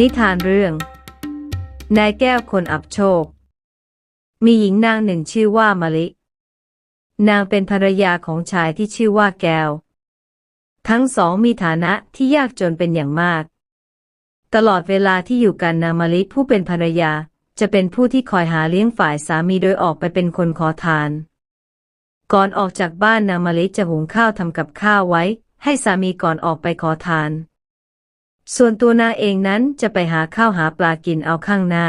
นิทานเรื่อง นายแก้วคนอับโชค มีหญิงนางหนึ่งชื่อว่ามะลิ นางเป็นภรรยาของชายที่ชื่อว่าแก้ว ทั้งสองมีฐานะที่ยากจนเป็นอย่างมาก ตลอดเวลาที่อยู่กันนางมะลิผู้เป็นภรรยาจะเป็นผู้ที่คอยหาเลี้ยงฝ่ายสามีโดยออกไปเป็นคนขอทาน ก่อนออกจากบ้านนางมะลิจะหุงข้าวทำกับข้าวไว้ ให้สามีก่อนออกไปขอทาน ส่วนตัวนางเองนั้นจะไปหาข้าวหาปลากินเอาข้างหน้า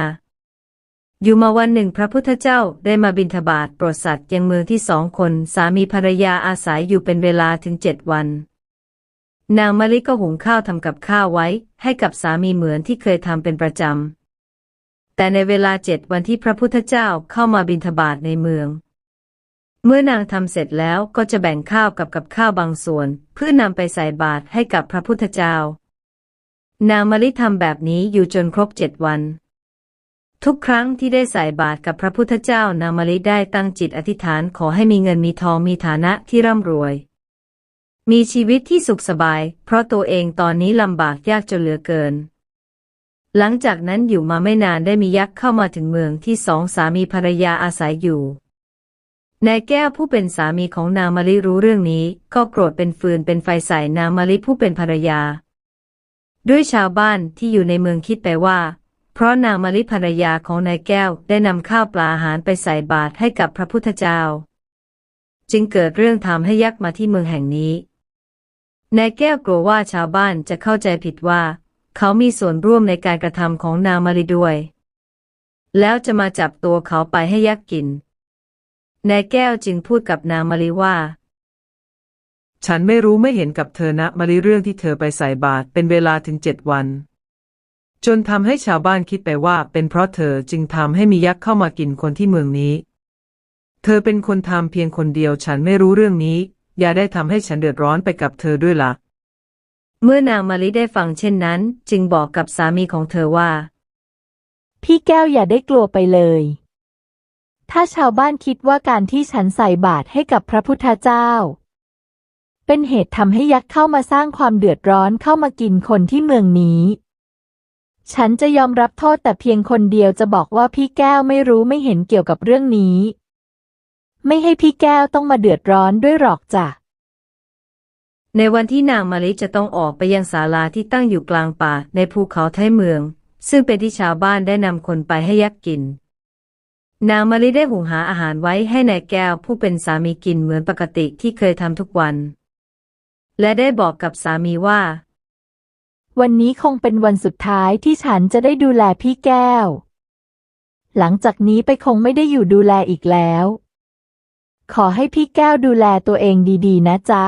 อยู่มาวันหนึ่งพระพุทธเจ้าได้มาบิณฑบาตโปรดสัตว์ยังเมืองที่สองคนสามีภรรยาอาศัยอยู่เป็นเวลาถึงเจ็ดวัน นางมะลิก็หุงข้าวทำกับข้าวไว้ ให้กับสามีเหมือนที่เคยทำเป็นประจำ แต่ในเวลาเจ็ดวันที่พระพุทธเจ้าเข้ามาบิณฑบาตในเมืองเมื่อนางทำเสร็จแล้วก็จะแบ่งข้าวกับกับข้าวบางส่วน เพื่อนำไปใส่บาตรให้กับพระพุทธเจ้า นางมะลิทำแบบนี้อยู่จนครบเจ็ดวัน ทุกครั้งที่ได้ใส่บาตรกับพระพุทธเจ้านางมะลิได้ตั้งจิตอธิษฐานขอให้มีเงินมีทองมีฐานะที่ร่ำรวย มีชีวิตที่สุขสบาย เพราะตัวเองตอนนี้ลำบากยากจนเหลือเกิน หลังจากนั้นอยู่มาไม่นานได้มียักษ์เข้ามาถึงเมืองที่สองสามีภรรยาอาศัยอยู่นายแก้วผู้เป็นสามีของนางมะลิรู้เรื่องนี้ ก็โกรธเป็นฟืนเป็นไฟใส่นางมะลิผู้เป็นภรรยา ด้วยชาวบ้านที่อยู่ในเมืองคิดไปว่า เพราะนางมะลิภรรยาของนายแก้วได้นำข้าวปลาอาหารไปใส่บาตรให้กับพระพุทธเจ้า จึงเกิดเรื่องทำให้ยักษ์มาที่เมืองแห่งนี้นายแก้วกลัวว่าชาวบ้านจะเข้าใจผิดว่า เขามีส่วนร่วมในการกระทำของนางมะลิด้วย แล้วจะมาจับตัวเขาไปให้ยักษ์กินนายแก้วจึงพูดกับนางมะลิว่า ฉันไม่รู้ไม่เห็นกับเธอนะมารีเรื่องที่เธอไปใส่บาตรเป็นเวลาถึงเจ็ดวัน จนทำให้ชาวบ้านคิดไปว่าเป็นเพราะเธอจึงทำให้มียักษ์เข้ามากินคนที่เมืองนี้ เธอเป็นคนทำเพียงคนเดียวฉันไม่รู้เรื่องนี้ อย่าได้ทำให้ฉันเดือดร้อนไปกับเธอด้วยละ่ะ เมื่อนางมะลิได้ฟังเช่นนั้น จึงบอกกับสามีของเธอว่า พี่แก้วอย่าได้กลัวไปเลย ถ้าชาวบ้านคิดว่าการที่ฉันใส่บาตรให้กับพระพุทธเจ้า เป็นเหตุทำให้ยักษ์เข้ามาสร้างความเดือดร้อนเข้ามากินคนที่เมืองนี้ ฉันจะยอมรับโทษแต่เพียงคนเดียวจะบอกว่าพี่แก้วไม่รู้ไม่เห็นเกี่ยวกับเรื่องนี้ ไม่ให้พี่แก้วต้องมาเดือดร้อนด้วยหรอกจ้ะในวันที่นางมะลิจะต้องออกไปยังศาลาที่ตั้งอยู่กลางป่าในภูเขาท้ายเมือง ซึ่งเป็นที่ชาวบ้านได้นำคนไปให้ยักษ์กิน นางมะลิได้หุงหาอาหารไว้ให้นายแก้วผู้เป็นสามีกินเหมือนปกติที่เคยทำทุกวัน และได้บอกกับสามีว่า วันนี้คงเป็นวันสุดท้ายที่ฉันจะได้ดูแลพี่แก้ว หลังจากนี้ไปคงไม่ได้อยู่ดูแลอีกแล้ว ขอให้พี่แก้วดูแลตัวเองดีๆ นะจ๊ะ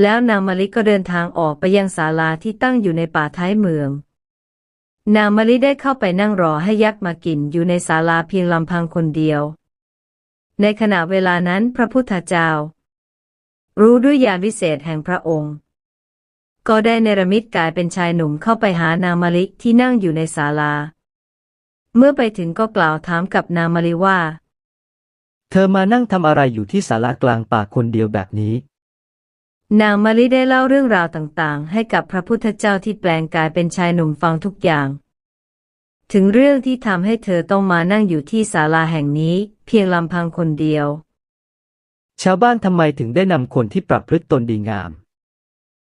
แล้วนางมะลิก็เดินทางออกไปยังศาลาที่ตั้งอยู่ในป่าท้ายเมือง นางมะลิได้เข้าไปนั่งรอให้ยักษ์มากินอยู่ในศาลาเพียงลำพังคนเดียว ในขณะเวลานั้นพระพุทธเจ้า รู้ด้วยญาณวิเศษแห่งพระองค์ ก็ได้เนรมิตกายเป็นชายหนุ่มเข้าไปหานางมะลิที่นั่งอยู่ในศาลา เมื่อไปถึงก็กล่าวถามกับนางมะลิว่า เธอมานั่งทำอะไรอยู่ที่ศาลากลางป่าคนเดียวแบบนี้ นางมะลิได้เล่าเรื่องราวต่างๆ ให้กับพระพุทธเจ้าที่แปลงกายเป็นชายหนุ่มฟังทุกอย่าง ถึงเรื่องที่ทำให้เธอต้องมานั่งอยู่ที่ศาลาแห่งนี้ เพียงลำพังคนเดียว ชาวบ้านทำไมถึงได้นำคนที่ปรับพฤติตนดีงาม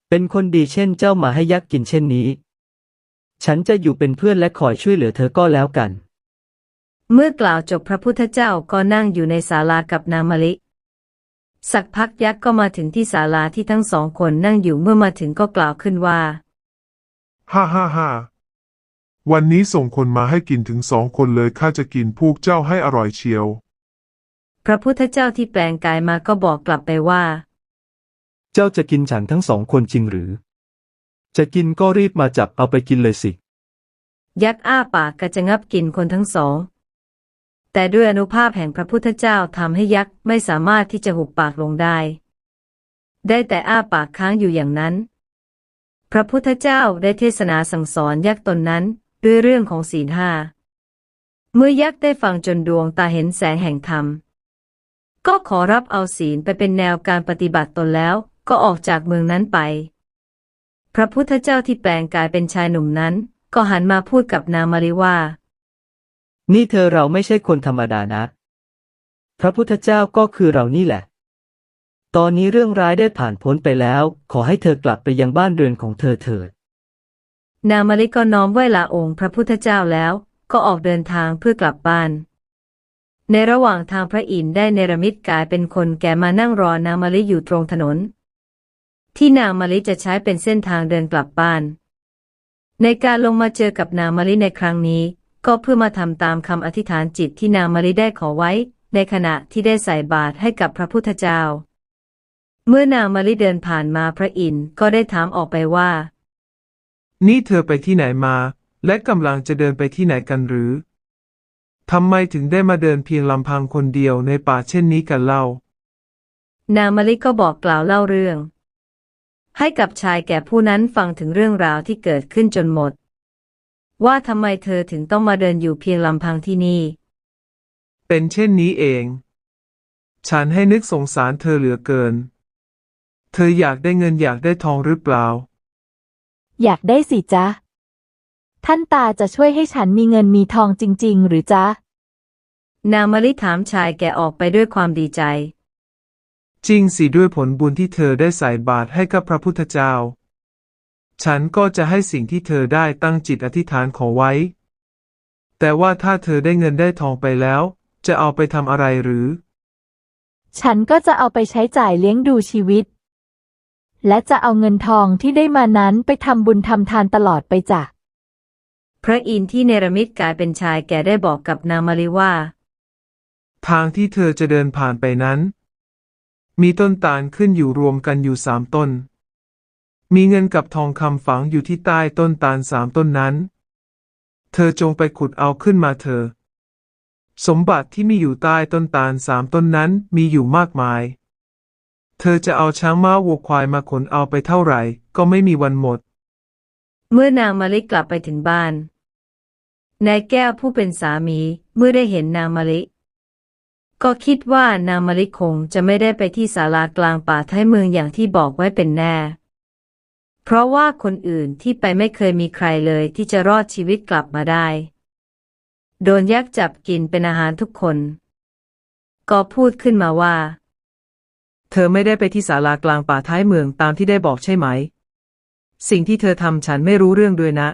เป็นคนดีเช่นเจ้ามาให้ยักษ์กินเช่นนี้ ฉันจะอยู่เป็นเพื่อนและคอยช่วยเหลือเธอก็แล้วกัน เมื่อกล่าวจบพระพุทธเจ้าก็นั่งอยู่ในศาลากับนางมะลิ สักพักยักษ์ก็มาถึงที่ศาลาที่ทั้งสองคนนั่งอยู่เมื่อมาถึงก็กล่าวขึ้นว่า ฮ่าฮ่าฮ่าวันนี้ส่งคนมาให้กินถึงสองคนเลยข้าจะกินพวกเจ้าให้อร่อยเชียว พระพุทธเจ้าที่แปลงกายมาก็บอกกลับไปว่า เจ้าจะกินฉันทั้งสองคนจริงหรือ จะกินก็รีบมาจับเอาไปกินเลยสิ ยักษ์อ้าปากกระจะงับกินคนทั้งสอง แต่ด้วยอนุภาพแห่งพระพุทธเจ้าทำให้ยักษ์ไม่สามารถที่จะหุบปากลงได้ ได้แต่อ้าปากค้างอยู่อย่างนั้น พระพุทธเจ้าได้เทศนาสั่งสอนยักษ์ตนนั้นด้วยเรื่องของศีลห้า เมื่อยักษ์ได้ฟังจนดวงตาเห็นแสงแห่งธรรม ก็ขอรับเอาศีลไปเป็นแนวการปฏิบัติตนแล้ว ก็ออกจากเมืองนั้นไป พระพุทธเจ้าที่แปลงกายเป็นชายหนุ่มนั้นก็ก็หันมาพูดกับนางมาริว่า นี่เธอเราไม่ใช่คนธรรมดานะ พระพุทธเจ้าก็คือเรานี่แหละ ตอนนี้เรื่องร้ายได้ผ่านพ้นไปแล้ว ขอให้เธอกลับไปยังบ้านเรือนของเธอเถิด นางมาริก็น้อมไหว้ลาองค์พระพุทธเจ้าแล้ว ก็ออกเดินทางเพื่อกลับบ้าน ในระหว่างทางพระอินทร์ได้เนรมิตกายเป็นคนแก่มานั่งรอนางมาริอยู่ตรงถนน ที่นางมาริจะใช้เป็นเส้นทางเดินกลับบ้าน ในการลงมาเจอกับนางมาริในครั้งนี้ ก็เพื่อมาทำตามคำอธิษฐานจิตที่นางมาริได้ขอไว้ ในขณะที่ได้ใส่บาตรให้กับพระพุทธเจ้า เมื่อนางมาริเดินผ่านมาพระอินทร์ก็ได้ถามออกไปว่า นี่เธอไปที่ไหนมา และกำลังจะเดินไปที่ไหนกันหรือ ทำไมถึงได้มาเดินเพียงลำพังคนเดียวในป่าเช่นนี้กันเล่า นางมะลิก็บอกกล่าวเล่าเรื่อง ให้กับชายแก่ผู้นั้นฟังถึงเรื่องราวที่เกิดขึ้นจนหมด ว่าทำไมเธอถึงต้องมาเดินอยู่เพียงลำพังที่นี่ เป็นเช่นนี้เอง ฉันให้นึกสงสารเธอเหลือเกิน เธออยากได้เงินอยากได้ทองหรือเปล่า อยากได้สิจ๊ะ ท่านตาจะช่วยให้ฉันมีเงินมีทองจริง ๆ หรือจ๊ะ นางมะลิถามชายแก่ออกไปด้วยความดีใจ จริงสิด้วยผลบุญที่เธอได้ใส่บาตรให้กับพระพุทธเจ้า ฉันก็จะให้สิ่งที่เธอได้ตั้งจิตอธิษฐานขอไว้ แต่ว่าถ้าเธอได้เงินได้ทองไปแล้ว จะเอาไปทำอะไรหรือ ฉันก็จะเอาไปใช้จ่ายเลี้ยงดูชีวิต และจะเอาเงินทองที่ได้มานั้นไปทำบุญทำทานตลอดไปจ้ะ พระอินทร์ที่เนรมิตกายเป็นชายแก่ได้บอกกับนางมะลิว่า ทางที่เธอจะเดินผ่านไปนั้น มีต้นตาลขึ้นอยู่รวมกันอยู่สามต้น มีเงินกับทองคำฝังอยู่ที่ใต้ต้นตาลสามต้นนั้น เธอจงไปขุดเอาขึ้นมาเถอะสมบัติที่มีอยู่ใต้ต้นตาลสามต้นนั้นมีอยู่มากมาย เธอจะเอาช้างม้าวัวควายมาขนเอาไปเท่าไหร่ ก็ไม่มีวันหมด เมื่อนางมะลิกลับไปถึงบ้าน นายแก้วผู้เป็นสามีเมื่อได้เห็นนางมะลิ ก็คิดว่านางมะลิคงจะไม่ได้ไปที่ศาลากลางป่าท้ายเมืองอย่างที่บอกไว้เป็นแน่ เพราะว่าคนอื่นที่ไปไม่เคยมีใครเลยที่จะรอดชีวิตกลับมาได้ โดนยักษ์จับกินเป็นอาหารทุกคน ก็พูดขึ้นมาว่า เธอไม่ได้ไปที่ศาลากลางป่าท้ายเมืองตามที่ได้บอกใช่ไหม สิ่งที่เธอทำฉันไม่รู้เรื่องด้วยนะ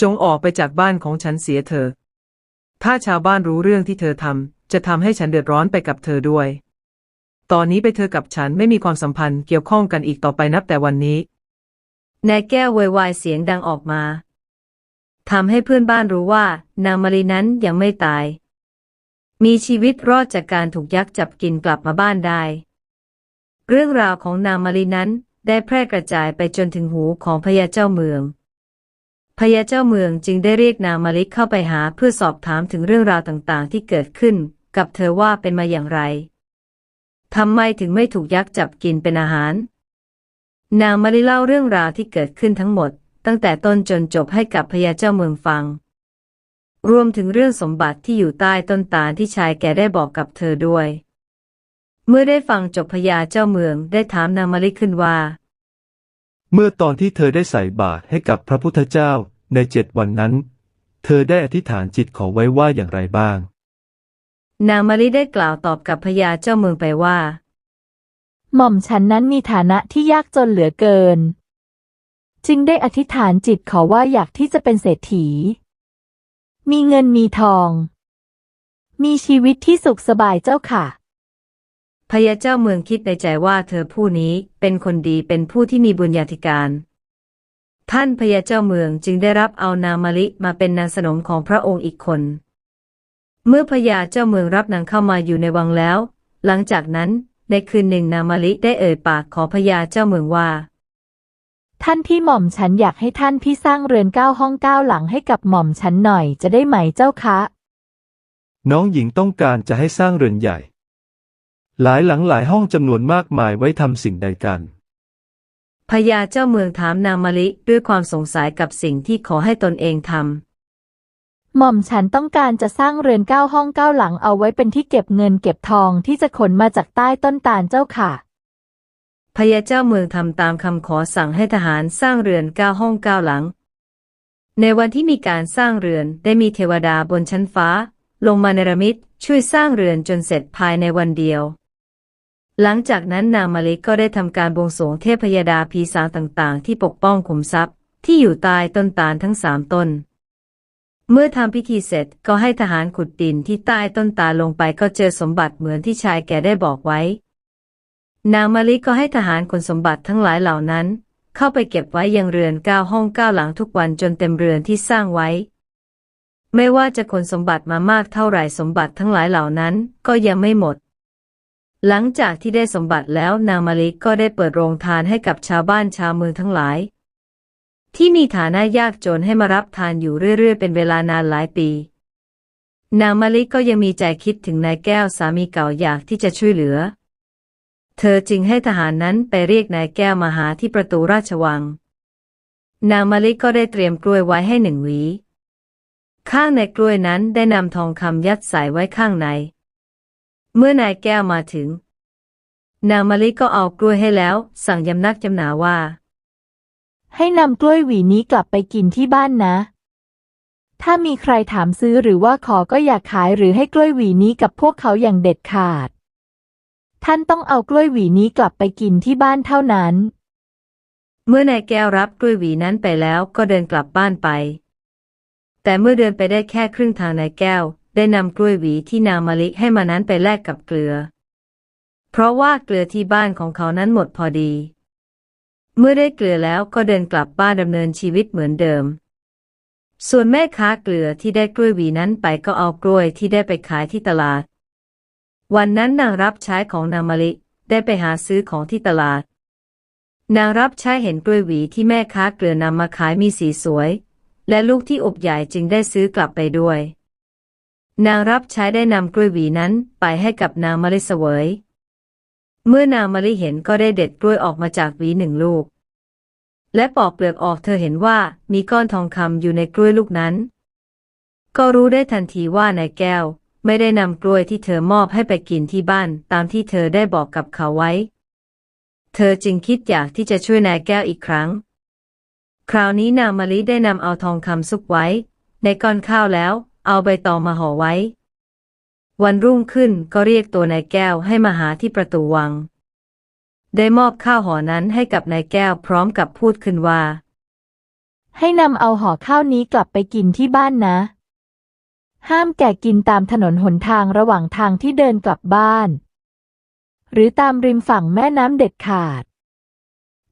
จงออกไปจากบ้านของฉันเสียเถอะ ถ้าชาวบ้านรู้เรื่องที่เธอทำจะทำให้ฉันเดือดร้อนไปกับเธอด้วย ตอนนี้ไปเธอกับฉันไม่มีความสัมพันธ์เกี่ยวข้องกันอีกต่อไปนับแต่วันนี้ นายแก้วโวยวายเสียงดังออกมาทำให้เพื่อนบ้านรู้ว่า นางมารีนั้นยังไม่ตาย มีชีวิตรอดจากการถูกยักษ์จับกินกลับมาบ้านได้ เรื่องราวของนางมารีนั้นได้แพร่กระจายไปจนถึงหูของพญาเจ้าเมือง พญาเจ้าเมืองจึงได้เรียกนางมาริเข้าไปหาเพื่อสอบถามถึงเรื่องราวต่างๆ ที่เกิดขึ้น กับเธอว่าเป็นมาอย่างไรทำไมถึงไม่ถูกยักษ์จับกินเป็นอาหาร นางมาริเล่าเรื่องราวที่เกิดขึ้นทั้งหมด ตั้งแต่ต้นจนจบให้กับพญาเจ้าเมืองฟัง รวมถึงเรื่องสมบัติที่อยู่ใต้ต้นตาลที่ชายแก่ได้บอกกับเธอด้วย เมื่อได้ฟังจบพญาเจ้าเมืองได้ถามนางมาริขึ้นว่า เมื่อตอนที่เธอได้ใส่บาตรให้กับพระพุทธเจ้าในเจ็ดวันนั้น เธอได้อธิษฐานจิตขอไว้ว่าอย่างไรบ้าง นางมาริได้กล่าวตอบกับพญาเจ้าเมืองไปว่า หม่อมฉันนั้นมีฐานะที่ยากจนเหลือเกิน จึงได้อธิษฐานจิตขอว่าอยากที่จะเป็นเศรษฐี มีเงินมีทอง มีชีวิตที่สุขสบายเจ้าค่ะ พญาเจ้าเมืองคิดในใจว่าเธอผู้นี้เป็นคนดีเป็นผู้ที่มีบุญญาธิการ ท่านพญาเจ้าเมืองจึงได้รับเอานางมะลิมาเป็นนางสนมของพระองค์อีกคน เมื่อพญาเจ้าเมืองรับนางเข้ามาอยู่ในวังแล้ว หลังจากนั้นในคืนหนึ่งนางมะลิได้เอ่ยปากขอพญาเจ้าเมืองว่า ท่านพี่หม่อมฉันอยากให้ท่านพี่สร้างเรือนเก้าห้องเก้าหลังให้กับหม่อมฉันหน่อยจะได้ไหมเจ้าคะ น้องหญิงต้องการจะให้สร้างเรือนใหญ่ หลายหลังหลายห้องจำนวนมากมายไว้ทำสิ่งใดกันพญาเจ้าเมืองถามนางมะลิด้วยความสงสัยกับสิ่งที่ขอให้ตนเองทำหม่อมฉันต้องการจะสร้างเรือนเก้าห้องเก้าหลังเอาไว้เป็นที่เก็บเงินเก็บทองที่จะขนมาจากใต้ต้นตาลเจ้าค่ะพญาเจ้าเมืองทำตามคำขอสั่งให้ทหารสร้างเรือนเก้าห้องเก้าหลัง ในวันที่มีการสร้างเรือนได้มีเทวดาบนชั้นฟ้า ลงมาเนรมิตช่วยสร้างเรือนจนเสร็จภายในวันเดียว หลังจากนั้นนางมาลิกก็ได้ทำการบวงสรวงเทพยดาผีสางต่างๆ ที่ปกป้องขุมทรัพย์ ที่อยู่ใต้ต้นตาลทั้งสามต้น เมื่อทำพิธีเสร็จก็ให้ทหารขุดดินที่ใต้ต้นตาลลงไปก็เจอสมบัติเหมือนที่ชายแก่ได้บอกไว้ นางมาลิก็ให้ทหารขนสมบัติทั้งหลายเหล่านั้น เข้าไปเก็บไว้ยังเรือนเก้าห้องเก้าหลังทุกวันจนเต็มเรือนที่สร้างไว้ไม่ว่าจะขนสมบัติมามากเท่าไหร่สมบัติทั้งหลายเหล่านั้น ก็ยังไม่หมด หลังจากที่ได้สมบัติแล้วนางมาลิกก็ได้เปิดโรงทานให้กับชาวบ้านชาวเมืองทั้งหลาย ที่มีฐานะยากจนให้มารับทานอยู่เรื่อยๆ เป็นเวลานานหลายปี นางมาลิกก็ยังมีใจคิดถึงนายแก้วสามีเก่าอยากที่จะช่วยเหลือ เธอจึงให้ทหารนั้นไปเรียกนายแก้วมาหาที่ประตูราชวัง นางมาลิก็ได้เตรียมกล้วยไว้ให้หนึ่งหวีข้างในกล้วยนั้นได้นำทองคำยัดใส่ไว้ข้างใน เมื่อนายแก้วมาถึง นางมาลิก็เอากล้วยให้แล้ว สั่งยำนักยำหนาว่า ให้นำกล้วยหวีนี้กลับไปกินที่บ้านนะ ถ้ามีใครถามซื้อหรือว่าขอก็อย่าขายหรือให้กล้วยหวีนี้กับพวกเขาอย่างเด็ดขาด ท่านต้องเอากล้วยหวีนี้กลับไปกินที่บ้านเท่านั้น เมื่อนายแก้วรับกล้วยหวีนั้นไปแล้วก็เดินกลับบ้านไป แต่เมื่อเดินไปได้แค่ครึ่งทางนายแก้ว ได้นำกล้วยหวีที่นางมาลิให้มานั้นไปแลกกับเกลือ เพราะว่าเกลือที่บ้านของเขานั้นหมดพอดี เมื่อได้เกลือแล้วก็เดินกลับบ้านดำเนินชีวิตเหมือนเดิม ส่วนแม่ค้าเกลือที่ได้กล้วยหวีนั้นไปก็เอากล้วยที่ได้ไปขายที่ตลาด วันนั้นนางรับใช้ของนางมาลิได้ไปหาซื้อของที่ตลาด นางรับใช้เห็นกล้วยหวีที่แม่ค้าเกลือนำมาขายมีสีสวย และลูกที่อบใหญ่จึงได้ซื้อกลับไปด้วย นางรับใช้ได้นำกล้วยหวีนั้นไปให้กับนางมะลิเสวย เมื่อนางมะลิเห็นก็ได้เด็ดกล้วยออกมาจากหวีหนึ่งลูก และปอกเปลือกออกเธอเห็นว่ามีก้อนทองคำอยู่ในกล้วยลูกนั้น ก็รู้ได้ทันทีว่านายแก้ว ไม่ได้นำกล้วยที่เธอมอบให้ไปกินที่บ้าน ตามที่เธอได้บอกกับเขาไว้ เธอจึงคิดอยากที่จะช่วยนายแก้วอีกครั้ง คราวนี้นางมะลิได้นำเอาทองคำซุกไว้ ในก้อนข้าวแล้ว เอาใบตองมาห่อไว้ วันรุ่งขึ้นก็เรียกตัวนายแก้วให้มาหาที่ประตูวัง ได้มอบข้าวห่อนั้นให้กับนายแก้วพร้อมกับพูดขึ้นว่า ให้นำเอาห่อข้าวนี้กลับไปกินที่บ้านนะ ห้ามแก่กินตามถนนหนทางระหว่างทางที่เดินกลับบ้าน หรือตามริมฝั่งแม่น้ำเด็ดขาด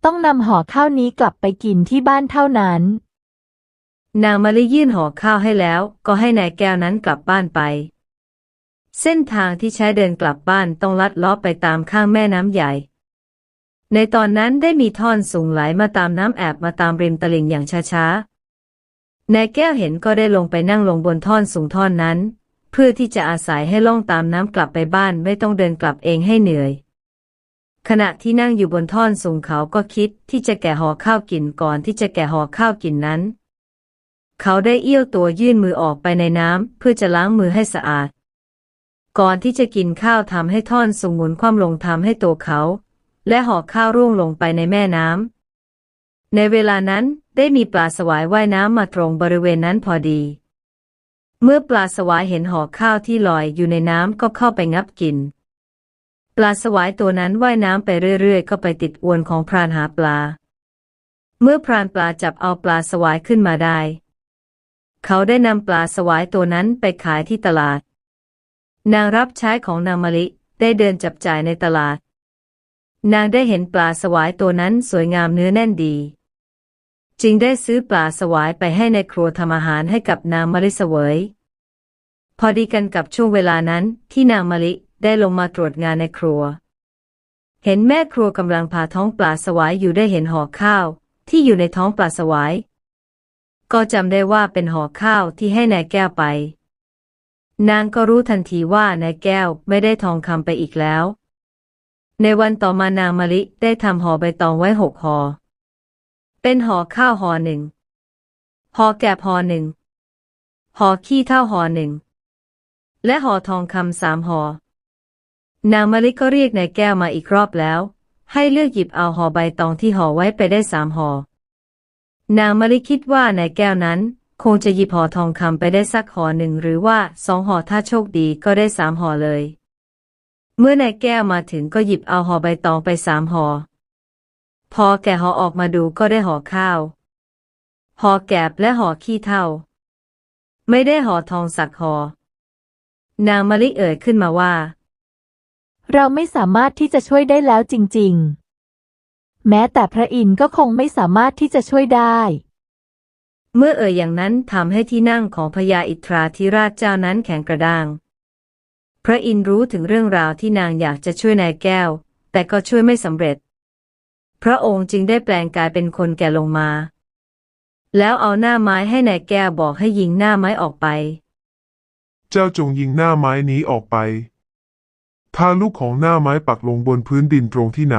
ต้องนำห่อข้าวนี้กลับไปกินที่บ้านเท่านั้น นางมะลิยื่นห่อข้าวให้แล้ว ก็ให้นายแก้วนั้นกลับบ้านไป เส้นทางที่ใช้เดินกลับบ้านต้องลัดล้อไปตามข้างแม่น้ำใหญ่ ในตอนนั้นได้มีท่อนสูงไหลมาตามน้ำแอบมาตามริมตลิ่งอย่างช้าๆนายแก้วเห็นก็ได้ลงไปนั่งลงบนท่อนสูงท่อนนั้น เพื่อที่จะอาศัยให้ล่องตามน้ำกลับไปบ้านไม่ต้องเดินกลับเองให้เหนื่อยขณะที่นั่งอยู่บนท่อนสูงเขาก็คิดที่จะแกะห่อข้าวกินก่อนที่จะแกะห่อข้าวกินนั้น เขาได้เอี้ยวตัวยื่นมือออกไปในน้ำเพื่อจะล้างมือให้สะอาด ก่อนที่จะกินข้าวทำให้ท่อนสูงหมุนคว่ำลงทำให้ตัวเขา และห่อข้าวร่วงลงไปในแม่น้ำ ในเวลานั้นได้มีปลาสวายว่ายน้ำมาตรงบริเวณนั้นพอดี เมื่อปลาสวายเห็นห่อข้าวที่ลอยอยู่ในน้ำก็เข้าไปงับกิน ปลาสวายตัวนั้นว่ายน้ำไปเรื่อย ๆ ก็ไปติดอวนของพรานหาปลา เมื่อพรานปลาจับเอาปลาสวายขึ้นมาได้ เขาได้นำปลาสวายตัวนั้นไปขายที่ตลาด นางรับใช้ของนางมะลิได้เดินจับจ่ายในตลาด นางได้เห็นปลาสวายตัวนั้นสวยงามเนื้อแน่นดี จึงได้ซื้อปลาสวายไปให้ในครัวทำอาหารให้กับนางมะลิเสวย พอดีกันกับช่วงเวลานั้นที่นางมะลิได้ลงมาตรวจงานในครัว เห็นแม่ครัวกำลังผ่าท้องปลาสวายอยู่ได้เห็นห่อข้าว ที่อยู่ในท้องปลาสวาย ก็จำได้ว่าเป็นห่อข้าวที่ให้นายแก้วไป นางก็รู้ทันทีว่านายแก้วไม่ได้ทองคำไปอีกแล้ว ในวันต่อมานางมะลิได้ทำห่อใบตองไว้หกห่อ เป็นห่อข้าวห่อหนึ่งห่อแกบห่อหนึ่งห่อขี้เท่าห่อหนึ่ง และห่อทองคำสามห่อนางมะลิก็เรียกนายแก้วมาอีกรอบแล้ว ให้เลือกหยิบเอาห่อใบตองที่ห่อไว้ไปได้สามห่อ นางมะลิคิดว่าในแก้วนั้น คงจะหยิบห่อทองคำไปได้สักห่อหนึ่งหรือว่าสองห่อถ้าโชคดีก็ได้สามห่อเลย เมื่อนายแก้วมาถึงก็หยิบเอาห่อใบตองไปสามห่อ พอแกะห่อออกมาดูก็ได้ห่อข้าว ห่อแกบและห่อขี้เถ้าไม่ได้ห่อทองสักห่อนางมะลิเอ่ยขึ้นมาว่า เราไม่สามารถที่จะช่วยได้แล้วจริง ๆ แม้แต่พระอินทร์ก็คงไม่สามารถที่จะช่วยได้ เมื่อเอ่ยอย่างนั้นทำให้ที่นั่งของพญาอิทราธิราชเจ้านั้นแข็งกระด้าง พระอินทร์รู้ถึงเรื่องราวที่นางอยากจะช่วยนายแก้ว แต่ก็ช่วยไม่สำเร็จ พระองค์จึงได้แปลงกายเป็นคนแก่ลงมา แล้วเอาหน้าไม้ให้นายแก้วบอกให้ยิงหน้าไม้ออกไป เจ้าจงยิงหน้าไม้นี้ออกไป ถ้าลูกของหน้าไม้ปักลงบนพื้นดินตรงที่ไหน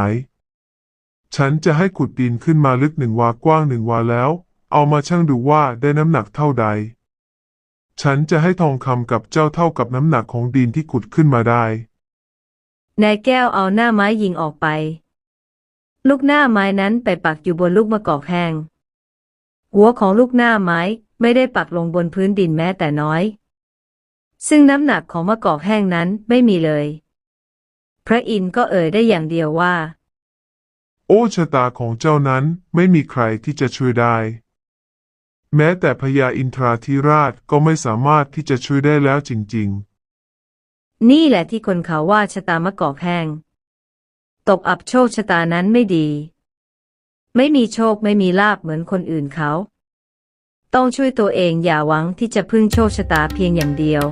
ฉันจะให้ขุดดินขึ้นมาลึกหนึ่งวากว้างหนึ่งวาแล้ว เอามาชั่งดูว่าได้น้ำหนักเท่าใด ฉันจะให้ทองคำกับเจ้าเท่ากับน้ำหนักของดินที่ขุดขึ้นมาได้ นายแก้วเอาหน้าไม้ยิงออกไป ลูกหน้าไม้นั้นไปปักอยู่บนลูกมะกอกแห้ง หัวของลูกหน้าไม้ไม่ได้ปักลงบนพื้นดินแม้แต่น้อย ซึ่งน้ำหนักของมะกอกแห้งนั้นไม่มีเลย พระอินทร์ก็เอ่ยได้อย่างเดียวว่า โอ้ชะตาของเจ้านั้นไม่มีใครที่จะช่วยได้ แม้แต่พญาอินทราธิราชก็ไม่สามารถที่จะช่วยได้แล้วจริง ๆ นี่แหละที่คนเขาว่าชะตามะกอกแห้ง ตกอับโชคชะตานั้นไม่ดี ไม่มีโชคไม่มีลาบเหมือนคนอื่นเขา ต้องช่วยตัวเองอย่าหวังที่จะพึ่งโชคชะตาเพียงอย่างเดียว